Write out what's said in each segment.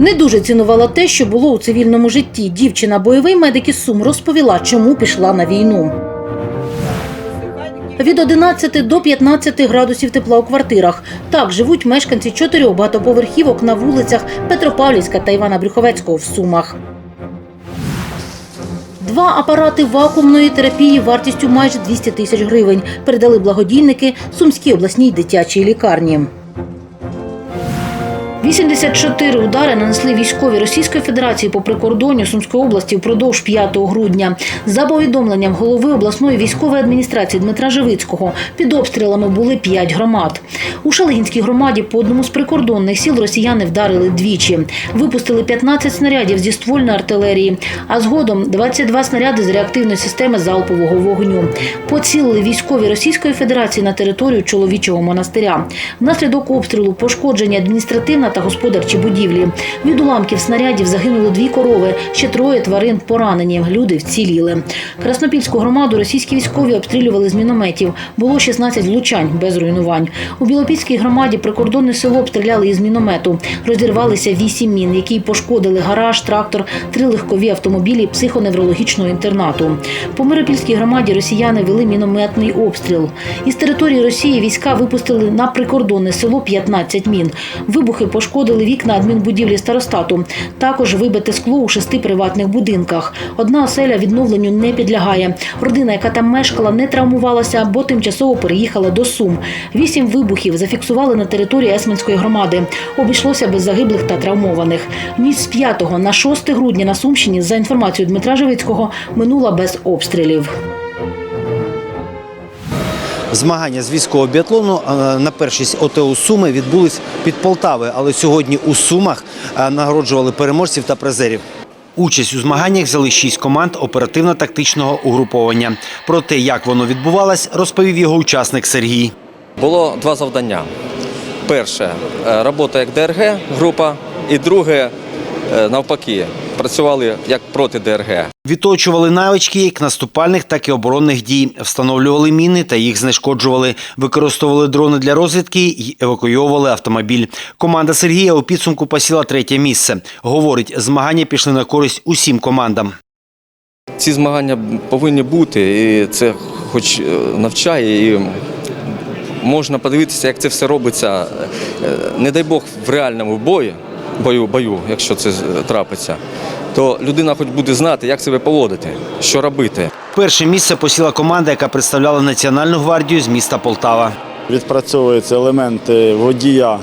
Не дуже цінувала те, що було у цивільному житті. Дівчина, бойовий медик із Сум, розповіла, чому пішла на війну. Від 11 до 15 градусів тепла у квартирах. Так живуть мешканці чотирьох багатоповерхівок на вулицях Петропавлівська та Івана Брюховецького в Сумах. Два апарати вакуумної терапії вартістю майже 200 тисяч гривень передали благодійники Сумській обласній дитячій лікарні. 84 удари нанесли військові Російської Федерації по прикордонню Сумської області впродовж 5 грудня. За повідомленням голови обласної військової адміністрації Дмитра Живицького, під обстрілами були 5 громад. У Шалигінській громаді по одному з прикордонних сіл росіяни вдарили двічі. Випустили 15 снарядів зі ствольної артилерії, а згодом 22 снаряди з реактивної системи залпового вогню. Поцілили військові Російської Федерації на територію чоловічого монастиря. Внаслідок обстрілу пошкоджені адміністративна та господарчі будівлі. Від уламків снарядів загинули дві корови, ще троє тварин поранені. Люди вціліли. Краснопільську громаду російські військові обстрілювали з мінометів. Було 16 влучань без руйнувань. У Білопільській громаді прикордонне село обстріляли із міномету. Розірвалися вісім мін, які пошкодили гараж, трактор, три легкові автомобілі психоневрологічного інтернату. По Миропільській громаді росіяни вели мінометний обстріл. Із території Росії війська випустили на прикордонне село 15 мін. Вибухи пошкодили вікна адмінбудівлі старостату. Також вибите скло у шести приватних будинках. Одна оселя відновленню не підлягає. Родина, яка там мешкала, не травмувалася, бо тимчасово переїхала до Сум. Вісім вибухів зафіксували на території Есменської громади. Обійшлося без загиблих та травмованих. Ніч з 5 на 6 грудня на Сумщині, за інформацією Дмитра Живицького, минула без обстрілів. Змагання з військового біатлону е, на першість ОТУ Суми відбулись під Полтавою, але сьогодні у Сумах е, нагороджували переможців та призерів. Участь у змаганнях взяли шість команд оперативно-тактичного угруповання. Про те, як воно відбувалось, розповів його учасник Сергій. Було два завдання. Перше е, робота як ДРГ група, і друге навпаки, працювали як проти ДРГ. Відточували навички як наступальних, так і оборонних дій, встановлювали міни та їх знешкоджували, використовували дрони для розвідки і евакуйовували автомобіль. Команда Сергія у підсумку посіла третє місце. Говорить, змагання пішли на користь усім командам. Ці змагання повинні бути, і це хоч е, навчає, і можна подивитися, як це все робиться. Е, Не дай Бог в реальному бою, бою, бою якщо це трапиться, то людина хоч буде знати, як себе поводити, що робити. Перше місце посіла команда, яка представляла Національну гвардію з міста Полтава. Відпрацьовуються елементи водія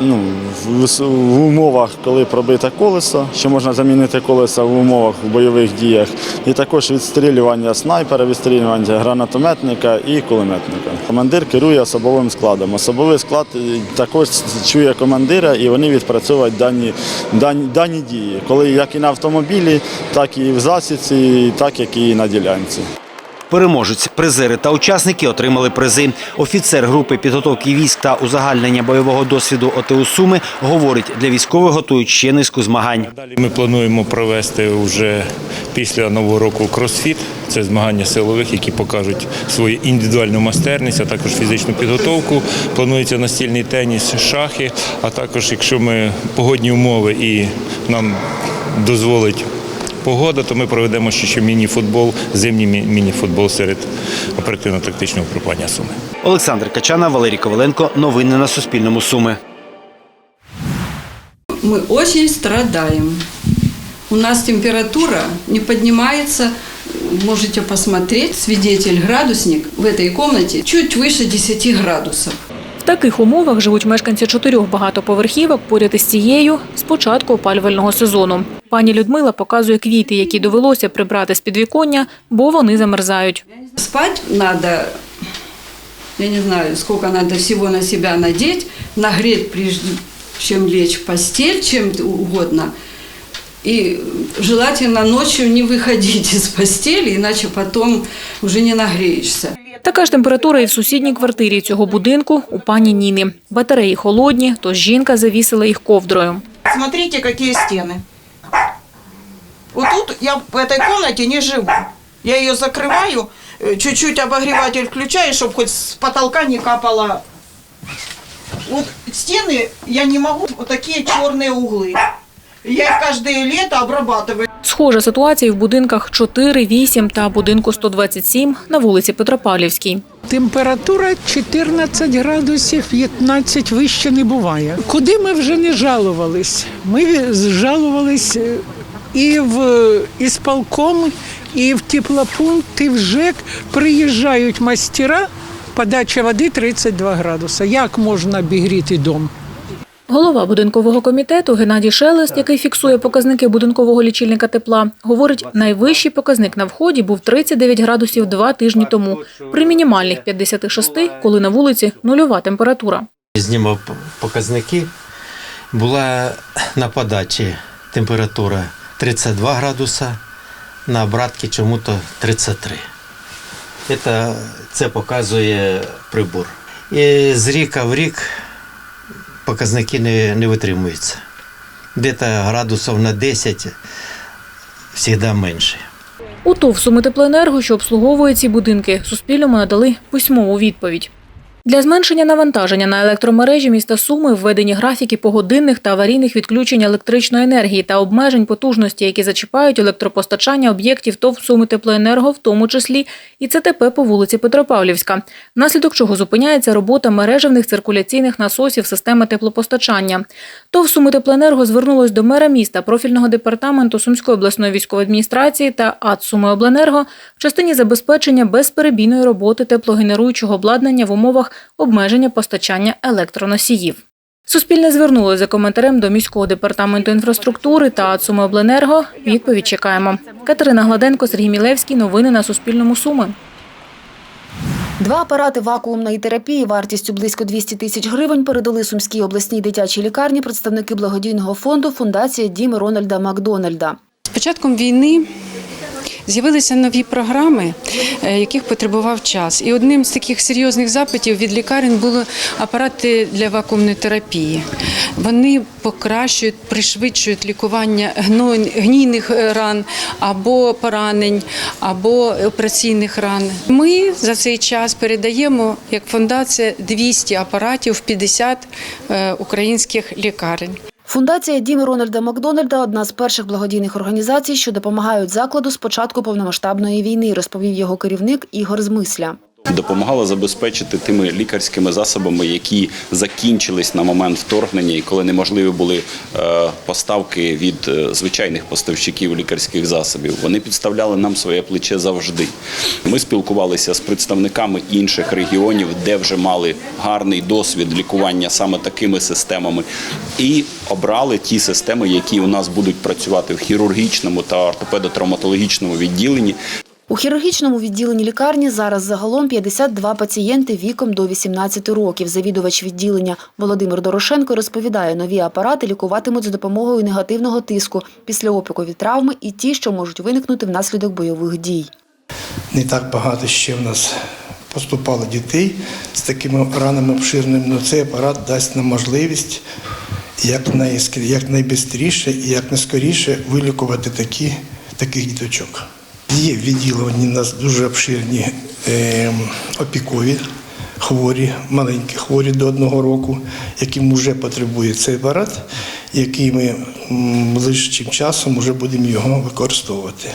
ну, в, умовах, коли пробите колесо, що можна замінити колеса в умовах в бойових діях, і також відстрілювання снайпера, відстрілювання гранатометника і кулеметника. Командир керує особовим складом. Особовий склад е, також чує командира і вони відпрацьовують дані, дані, дані дії, коли як і на автомобілі, так і в засідці, так як і на ділянці. Переможець, призери та учасники отримали призи. Офіцер групи підготовки військ та узагальнення бойового досвіду ОТУ Суми говорить, для військових готують ще низку змагань. Ми плануємо провести вже після нового року кросфіт. Це змагання силових, які покажуть свою індивідуальну майстерність, а також фізичну підготовку. Планується настільний теніс, шахи, а також, якщо ми погодні умови і нам дозволить погода, то ми проведемо ще, ще міні-футбол, зимній мі- міні-футбол серед оперативно-тактичного групування Суми. Олександр Качана, Валерій Коваленко. Новини на Суспільному Суми. мы очень страдаем. У нас температура не поднимается, можете посмотреть, свидетель градусник в этой комнате чуть выше 10 градусов. В таких умовах живуть мешканці чотирьох багатоповерхівок поряд із цією з початку опалювального сезону. Пані Людмила показує квіти, які довелося прибрати з підвіконня, бо вони замерзають. Спать надо, я не знаю, сколько надо всего на себя надеть, нагреть прежде чем лечь в постель, чем угодно. И желательно ночью не выходить из постели, иначе потом уже не нагреешься. Така ж температура і в сусідній квартирі цього будинку у пані Ніни. Батареї холодні, тож жінка завісила їх ковдрою. Смотрите, какие стены. Вот тут я в этой комнате не живу. Я ее закрываю, э, чуть-чуть обогреватель включаю, чтобы хоть с потолка не капало. Вот стены я не могу, вот такие черные углы. Я их каждое лето обрабатываю. Схожа ситуація і в будинках 4, 8 та будинку 127 на вулиці Петропавлівській. Температура 14 градусів, 15 вище не буває. Куди ми вже не жалувались? Ми жалувались е, і в ісполком, і в теплопункт, і в ЖЕК. Приїжджають мастера, подача води 32 градуси. Як можна обігріти дом? Голова будинкового комітету Геннадій Шелест, який фіксує показники будинкового лічильника тепла, говорить, найвищий показник на вході був 39 градусів два тижні тому, при мінімальних 56, коли на вулиці нульова температура. Знімав показники. Була на подачі температура 32 градуса, на обратці чому-то 33. Це, показує прибор. І з ріка в рік показники не, не витримуються. Десь градусів на 10 завжди менше. У ТОВ «Сумитеплоенерго», що обслуговує ці будинки, Суспільному надали письмову відповідь. Для зменшення навантаження на електромережі міста Суми введені графіки погодинних та аварійних відключень електричної енергії та обмежень потужності, які зачіпають електропостачання об'єктів ТОВ «Суми Теплоенерго», в тому числі і ЦТП по вулиці Петропавлівська, внаслідок чого зупиняється робота мережевних циркуляційних насосів системи теплопостачання. ТОВ «Суми Теплоенерго» звернулось до мера міста, профільного департаменту Сумської обласної військової адміністрації та АТ «Сумиобленерго» в частині забезпечення безперебійної роботи теплогенеруючого обладнання в умовах обмеження постачання електроносіїв. Суспільне звернулося за коментарем до міського департаменту інфраструктури та АТ «Сумиобленерго». Відповідь чекаємо. Катерина Гладенко, Сергій Мілевський. Новини на Суспільному Суми. Два апарати вакуумної терапії вартістю близько 200 тисяч гривень передали Сумській обласній дитячій лікарні представники благодійного фонду Фундація Діми Рональда Макдональда. З початком війни з'явилися нові програми, е, яких потребував час. І одним з таких серйозних запитів від лікарень були апарати для вакуумної терапії. Вони покращують, пришвидшують лікування гнійних е, ран або поранень, або операційних ран. Ми за цей час передаємо як фундація 200 апаратів в 50 е, українських лікарень. Фундація Діми Рональда Макдональда одна з перших благодійних організацій, що допомагають закладу з початку повномасштабної війни, розповів його керівник Ігор Змисля. Допомагала забезпечити тими лікарськими засобами, які закінчились на момент вторгнення, і коли неможливі були е, поставки від е, звичайних поставщиків лікарських засобів. Вони підставляли нам своє плече завжди. Ми спілкувалися з представниками інших регіонів, де вже мали гарний досвід лікування саме такими системами, і обрали ті системи, які у нас будуть працювати в хірургічному та ортопедо-травматологічному відділенні. У хірургічному відділенні лікарні зараз загалом 52 пацієнти віком до 18 років. Завідувач відділення Володимир Дорошенко розповідає, нові апарати лікуватимуть за допомогою негативного тиску після опіку від травми і ті, що можуть виникнути внаслідок бойових дій. не так багато ще в нас поступало дітей з такими ранами обширними. Ну, цей апарат дасть нам можливість як найбистріше і якнайскоріше вилікувати такі, таких діточок. Є в у нас дуже обширні е, опікові хворі, маленькі хворі до одного року, яким вже потребує цей апарат, який ми ближчим часом вже будемо його використовувати.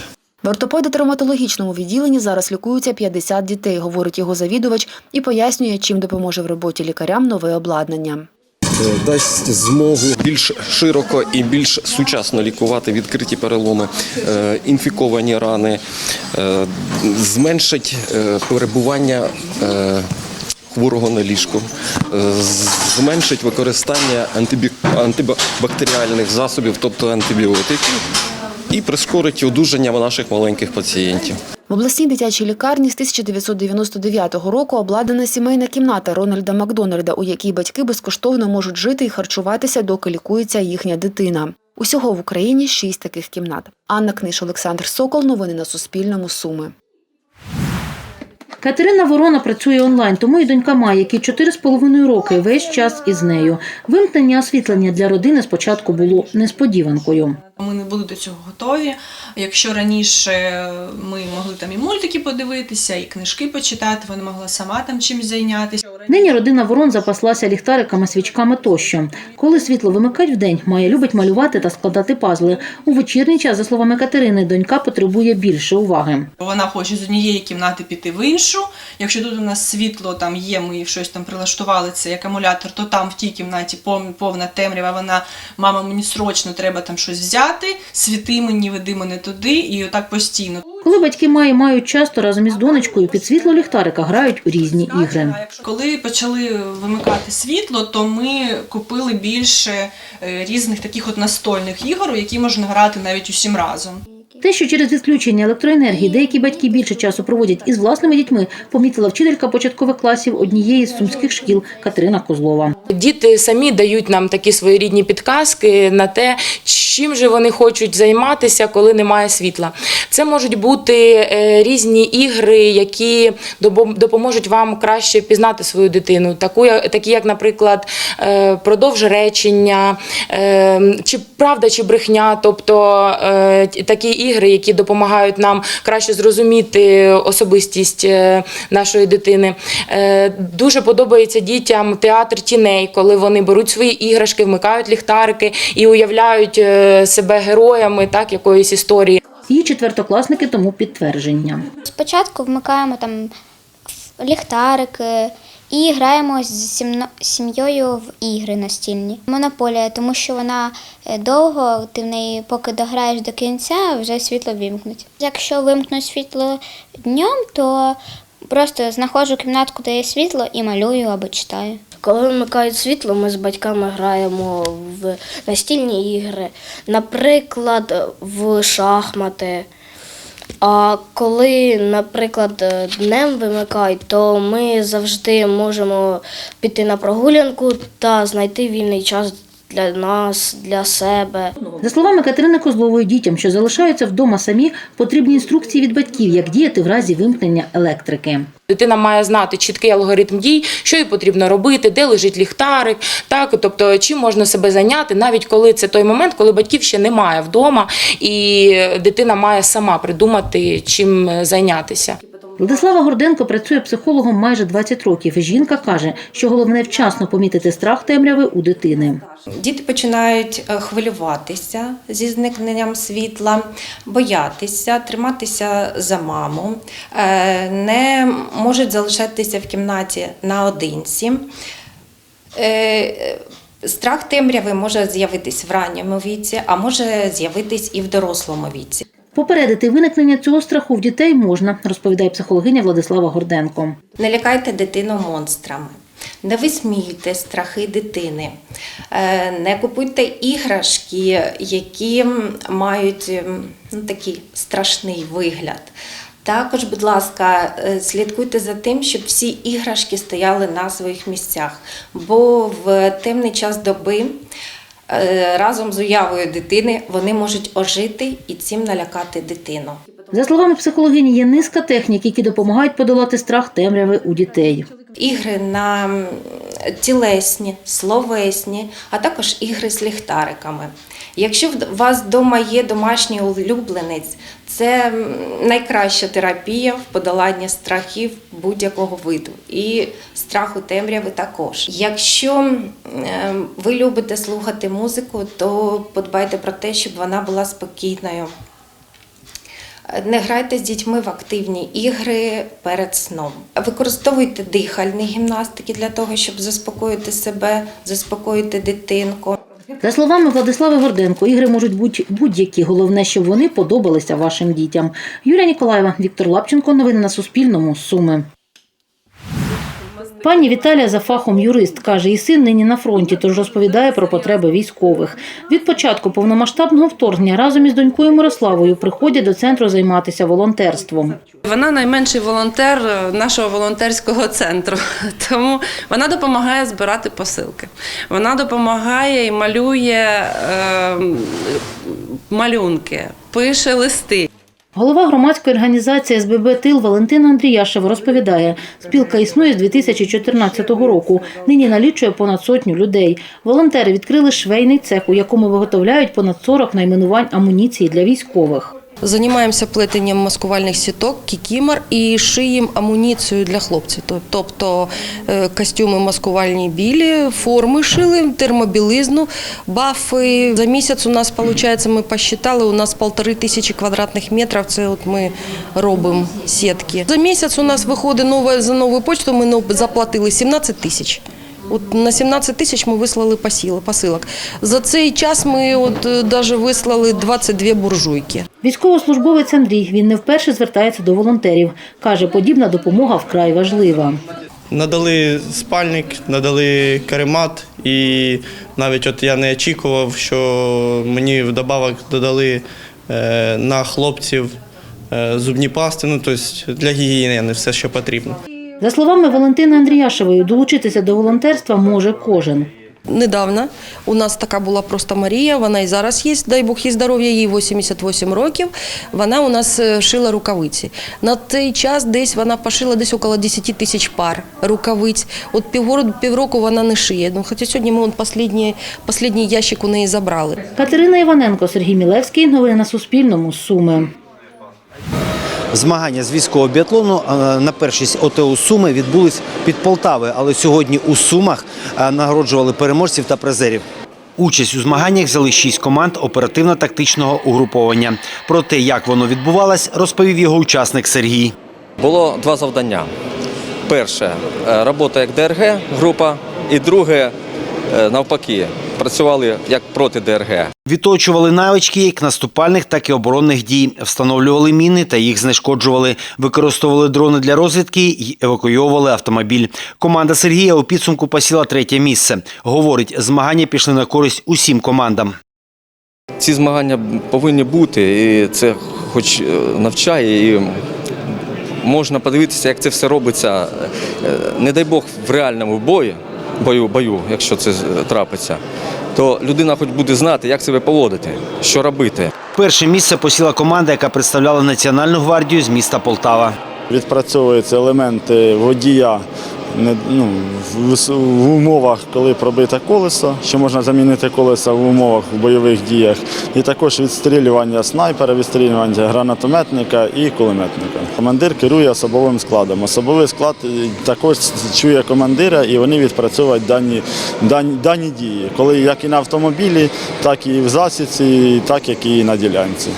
В ортопедо-травматологічному відділенні зараз лікуються 50 дітей, говорить його завідувач і пояснює, чим допоможе в роботі лікарям нове обладнання. Дасть змогу більш широко і більш сучасно лікувати відкриті переломи, е, інфіковані рани, е, зменшить е, перебування е, хворого на ліжку, е, зменшить використання антибактеріальних засобів, тобто антибіотиків, і прискорить одужання наших маленьких пацієнтів. В обласній дитячій лікарні з 1999 року обладнана сімейна кімната Рональда Макдональда, у якій батьки безкоштовно можуть жити і харчуватися, доки лікується їхня дитина. Усього в Україні шість таких кімнат. Анна Книж, Олександр Сокол. Новини на Суспільному. Суми. Катерина Ворона працює онлайн, тому і донька Майя, які 4,5 роки весь час із нею. Вимкнення освітлення для родини спочатку було несподіванкою. Ми не були до цього готові. Якщо раніше ми могли там і мультики подивитися, і книжки почитати, вона могла сама там чимось зайнятися. Нині родина ворон запаслася ліхтариками, свічками тощо. Коли світло вимикають вдень, Майя любить малювати та складати пазли. У вечірній час, за словами Катерини, донька потребує більше уваги. Вона хоче з однієї кімнати піти в іншу. Якщо тут у нас світло там є, ми щось там прилаштували цей акумулятор, то там в тій кімнаті пов- повна темрява. Вона мама, мені срочно треба там щось взяти, світи мені, веди мене туди, і отак постійно. Коли батьки Маї мають часто разом із донечкою під світло ліхтарика грають у різні ігри. Коли почали вимикати світло, то ми купили більше е, різних таких от настольних ігор, які можна грати навіть усім разом. Те, що через відключення електроенергії деякі батьки більше часу проводять із власними дітьми, помітила вчителька початкових класів однієї з сумських шкіл Катерина Козлова. Діти самі дають нам такі своєрідні підказки на те, чим же вони хочуть займатися, коли немає світла. Це можуть бути е, різні ігри, які допоможуть вам краще пізнати свою дитину. Такі, як, наприклад, е, продовж речення, е, чи правда, чи брехня, тобто такі ігри, які допомагають нам краще зрозуміти особистість е, нашої дитини. Е, Дуже подобається дітям театр тіней, коли вони беруть свої іграшки, вмикають ліхтарики і уявляють е, себе героями так, якоїсь історії. Її четвертокласники тому підтвердження. Спочатку вмикаємо там ліхтарики і граємо з сім'єю в ігри настільні. Монополія, тому що вона е, довго, ти в неї поки дограєш до кінця, вже світло вимкнуть. Якщо вимкнуть світло днем, то просто знаходжу кімнатку, де є світло, і малюю або читаю. Коли вимикають світло, ми з батьками граємо в настільні ігри, наприклад, в шахмати. А коли, наприклад, днем вимикають, то ми завжди можемо піти на прогулянку та знайти вільний час для нас, для себе. За словами Катерини Козлової, дітям, що залишаються вдома самі, потрібні інструкції від батьків, як діяти в разі вимкнення електрики. Дитина має знати чіткий алгоритм дій, що їй потрібно робити, де лежить ліхтарик, так тобто чим можна себе зайняти, навіть коли це той момент, коли батьків ще немає вдома, і дитина має сама придумати, чим зайнятися. Владислава Горденко працює психологом майже 20 років. Жінка каже, що головне вчасно помітити страх темряви у дитини. Діти починають е, хвилюватися зі зникненням світла, боятися, триматися за маму, е, не можуть залишатися в кімнаті наодинці. Е, Страх темряви може з'явитись в ранньому віці, а може з'явитись і в дорослому віці. Попередити виникнення цього страху в дітей можна, розповідає психологиня Владислава Горденко. Не лякайте дитину монстрами. Не висмійте страхи дитини, Е, не купуйте іграшки, які мають ну, такий страшний вигляд. Також, будь ласка, е, слідкуйте за тим, щоб всі іграшки стояли на своїх місцях, бо в темний час доби разом з уявою дитини вони можуть ожити і цим налякати дитину. За словами психологині, є низка технік, які допомагають подолати страх темряви у дітей. ігри на тілесні, словесні, а також ігри з ліхтариками. Якщо у вас вдома є домашній улюбленець, це найкраща терапія в подоланні страхів будь-якого виду. І страху темряви також. Якщо е, ви любите слухати музику, то подбайте про те, щоб вона була спокійною. Не грайте з дітьми в активні ігри перед сном. Використовуйте дихальні гімнастики для того, щоб заспокоїти себе, заспокоїти дитинку. За словами Владислави Горденко, ігри можуть бути будь-які. Головне, щоб вони подобалися вашим дітям. Юлія Ніколаєва, Віктор Лапченко. Новини на Суспільному. Суми. Пані Віталія за фахом юрист каже, і син нині на фронті, тож розповідає про потреби військових. Від початку повномасштабного вторгнення разом із донькою Мирославою приходять до центру займатися волонтерством. Вона найменший волонтер нашого волонтерського центру, тому вона допомагає збирати посилки. Вона допомагає і малює е, малюнки, пише листи. Голова громадської організації СББ Тил Валентина Андріяшева розповідає, спілка існує з 2014 року. Нині налічує понад сотню людей. Волонтери відкрили швейний цех, у якому виготовляють понад 40 найменувань амуніції для військових. Займаємося плетенням маскувальних сіток, кікімор і шиємо амуніцію для хлопців. Тобто е, костюми маскувальні білі, форми шили, термобілизну, бафи. За місяць у нас виходить, ми посчитали, у нас полтори тисячі квадратних метрів. Це от ми робимо сітки. За місяць у нас виходить за нову почту. Ми заплатили 17 тисяч. От на 17 тисяч ми вислали посилок. За цей час ми от навіть вислали 22 буржуйки. Військовослужбовець Андрій він не вперше звертається до волонтерів. Каже, подібна допомога вкрай важлива. Надали спальник, надали каремат, і навіть от я не очікував, що мені вдобавок додали е, на хлопців е, зубні пасти, ну тобто для гігієни все, що потрібно. За словами Валентини Андріяшевої, долучитися до волонтерства може кожен. Недавно у нас така була просто Марія, вона і зараз є, дай Бог їй здоров'я, їй 88 років. Вона у нас е, шила рукавиці. На цей час десь вона пошила десь около 10 тисяч пар рукавиць. От півроку, півроку вона не шиє. Ну, хоча сьогодні ми останній, останній ящик у неї забрали. Катерина Іваненко, Сергій Мілевський. Новини на Суспільному. Суми. Змагання з військового біатлону е, на першість ОТУ Суми відбулись під Полтави, але сьогодні у Сумах е, нагороджували переможців та призерів. Участь у змаганнях взяли шість команд оперативно-тактичного угруповання. Про те, як воно відбувалось, розповів його учасник Сергій. Було два завдання. Перше е, робота як ДРГ група, і друге навпаки, працювали як проти ДРГ. Відточували навички як наступальних, так і оборонних дій, встановлювали міни та їх знешкоджували, використовували дрони для розвідки і евакуйовували автомобіль. Команда Сергія у підсумку посіла третє місце. Говорить, змагання пішли на користь усім командам. Ці змагання повинні бути, і це хоч е, навчає, і можна подивитися, як це все робиться. Е, Не дай Бог в реальному бою, бою, бою, якщо це трапиться, то людина хоч буде знати, як себе поводити, що робити. Перше місце посіла команда, яка представляла Національну гвардію з міста Полтава. Відпрацьовуються елементи водія ну, в, умовах, коли пробите колесо, що можна замінити колеса в умовах в бойових діях, і також відстрілювання снайпера, відстрілювання гранатометника і кулеметника. Командир керує особовим складом. Особовий склад е, також чує командира і вони відпрацьовують дані, дані, дані дії, коли як і на автомобілі, так і в засідці, так як і на ділянці.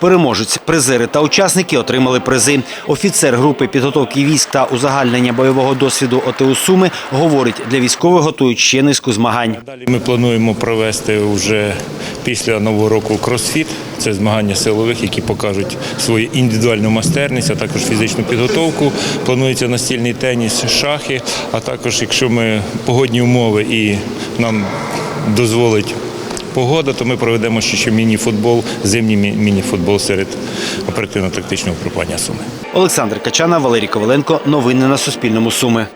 Переможець, призери та учасники отримали призи. Офіцер групи підготовки військ та узагальнення бойового досвіду ОТУ Суми говорить, для військових готують ще низку змагань. Ми плануємо провести вже після нового року кросфіт. Це змагання силових, які покажуть свою індивідуальну майстерність, а також фізичну підготовку. Планується настільний теніс, шахи. А також, якщо ми погодні умови і нам дозволить погода, то ми проведемо ще міні-футбол, зимній мі- міні-футбол серед оперативно-тактичного групування Суми. Олександр Качана, Валерій Коваленко. Новини на Суспільному. Суми.